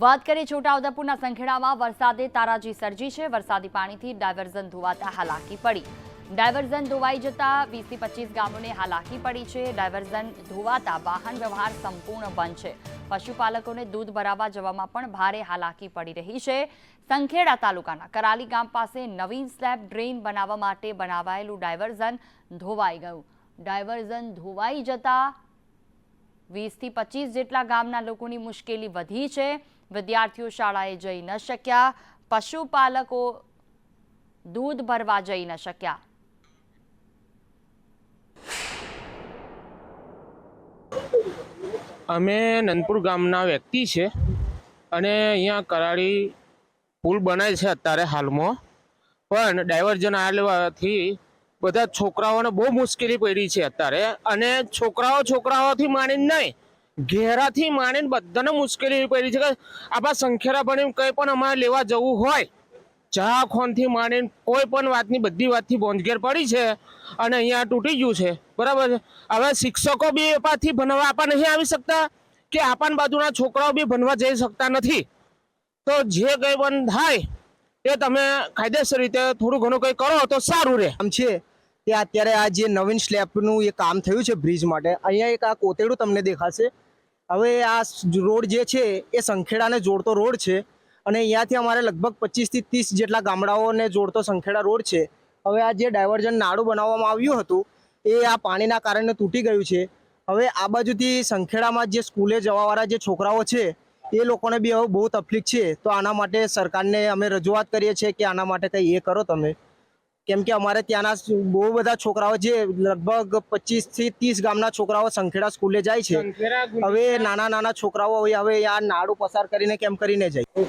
વાત કરીએ છોટાઉદેપુરના સંખેડામાં વરસાદે તારાજી સર્જી છે. વરસાદી પાણીથી ડાયવર્ઝન ધોવાતા હાલાકી પડી. ડાયવર્ઝન ધોવાઈ જતા વીસથી પચીસ ગામોને હાલાકી પડી છે. ડાયવર્ઝન ધોવાતા વાહન વ્યવહાર સંપૂર્ણ બંધ છે. પશુપાલકોને દૂધ ભરાવવા જવામાં પણ ભારે હાલાકી પડી રહી છે. સંખેડા તાલુકાના કરાલી ગામ પાસે નવીન સ્લેબ ડ્રેન બનાવવા માટે બનાવાયેલું ડાયવર્ઝન ધોવાઈ ગયું. ડાયવર્ઝન ધોવાઈ જતા વીસથી પચીસ જેટલા ગામના લોકોની મુશ્કેલી વધી છે. વિદ્યાર્થીઓ શાળાએ જઈ ન શક્યા, પશુપાલકો દૂધ ભરવા જઈ ન શક્યા. અમે નંદપુર ગામના વ્યક્તિ છે અને અહીંયા કરાળી પુલ બનાય છે અત્યારે હાલમાં. પણ ડાયવર્ઝન આવેવાથી બધા છોકરાઓને બહુ મુશ્કેલી પડી છે અત્યારે અને છોકરાઓ છોકરાઓથી માણીને નહીં ઘેરાથી માંડીને બધાને મુશ્કેલી પડી છે કે આપણા સંખેરા ભણીને કંઈ પણ અમારે લેવા જવું હોય. ચા ખોનથી માંડીને કોઈ પણ વાતની બધી વાતથી બોંધગેર પડી છે અને અહીંયા તૂટી ગયું છે. બરાબર છે? હવે શિક્ષકો બી એ પાસથી ભણવા આપવા નહીં આવી શકતા કે આપણ બાજુના છોકરાઓ બી ભણવા જઈ શકતા નથી. તો જે કંઈ પણ થાય એ તમે કાયદેસર રીતે થોડું ઘણું કંઈ કરો તો સારું રહે. આમ છે તે અત્યારે આ જે નવીન સ્લેબનું એ કામ થયું છે બ્રિજ માટે, અહીંયા એક આ કોતેડું તમને દેખાશે. હવે આ રોડ જે છે, એ સંખેડાને જોડતો રોડ છે અને અહીંયાથી અમારે લગભગ પચીસથી ત્રીસ જેટલા ગામડાઓને જોડતો સંખેડા રોડ છે. હવે આ જે ડાયવર્ઝન નાળું બનાવવામાં આવ્યું હતું, એ આ પાણીના કારણે તૂટી ગયું છે. હવે આ બાજુથી સંખેડામાં જે સ્કૂલે જવાવાળા જે છોકરાઓ છે, એ લોકોને બી હવે બહુ તકલીફ છે. તો આના માટે સરકારને અમે રજૂઆત કરીએ છીએ કે આના માટે કંઈ એ કરો તમે. કેમ કે અમારે ત્યાંના બહુ બધા છોકરાઓ જે લગભગ પચીસથી ત્રીસ ગામના છોકરાઓ સંખેડા સ્કૂલે જાય છે. હવે નાના નાના છોકરાઓ હવે હવે આ નાડું પસાર કરીને કેમ કરીને જાય.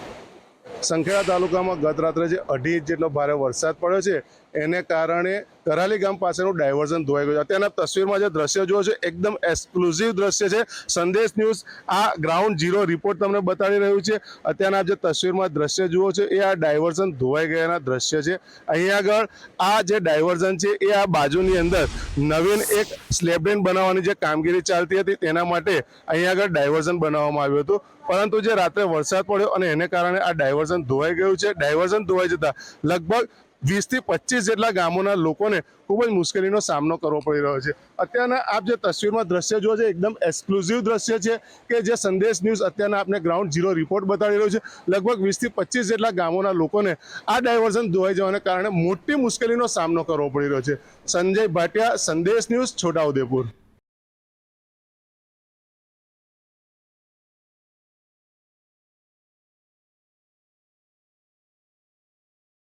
સંખેડા તાલુકામાં ગત રાત્રે જે અઢી ઇંચ જેટલો ભારે વરસાદ પડ્યો છે એને કારણે કરાલી ગામ પાસેનું ડાયવર્ઝન ધોવાઈ ગયું અત્યારના તસવીરમાં જે દ્રશ્ય જુઓ છે, એકદમ એક્સક્લુઝિવ દ્રશ્ય છે. સંદેશ ન્યૂઝ, આ ગ્રાઉન્ડ ઝીરો રિપોર્ટ તમને બતાડી રહ્યું છે. અત્યારના જે તસવીરમાં દ્રશ્ય જુઓ છો, એ આ ડાયવર્ઝન ધોવાઈ ગયાના દ્રશ્ય છે. અહીંયા આગળ આ જે ડાયવર્ઝન છે, એ આ બાજુની અંદર નવીન એક સ્લેબડેન બનાવવાની જે કામગીરી ચાલતી હતી, તેના માટે અહીંયા આગળ ડાયવર્ઝન બનાવવામાં આવ્યું હતું. પરંતુ જે રાત્રે વરસાદ પડ્યો અને એને કારણે આ ડાયવર્ઝન ધોવાઈ ગયું છે. ડાયવર્ઝન ધોવાઈ જતા લગભગ વીસથી પચીસ જેટલા ગામોના લોકોને ખૂબ જ મુશ્કેલીનો સામનો કરવો પડી રહ્યો છે. અત્યારના આપ જે તસવીરમાં દ્રશ્ય જુઓ છે એકદમ એક્સક્લુઝિવ દ્રશ્ય છે કે જે સંદેશ ન્યૂઝ અત્યારના આપને ગ્રાઉન્ડ ઝીરો રિપોર્ટ બતાવી રહ્યો છે. લગભગ વીસથી પચીસ જેટલા ગામોના લોકોને આ ડાયવર્ઝન ધોવાઈ જવાને કારણે મોટી મુશ્કેલીનો સામનો કરવો પડી રહ્યો છે. સંજય ભાટિયા, સંદેશ ન્યૂઝ છોટાઉદેપુર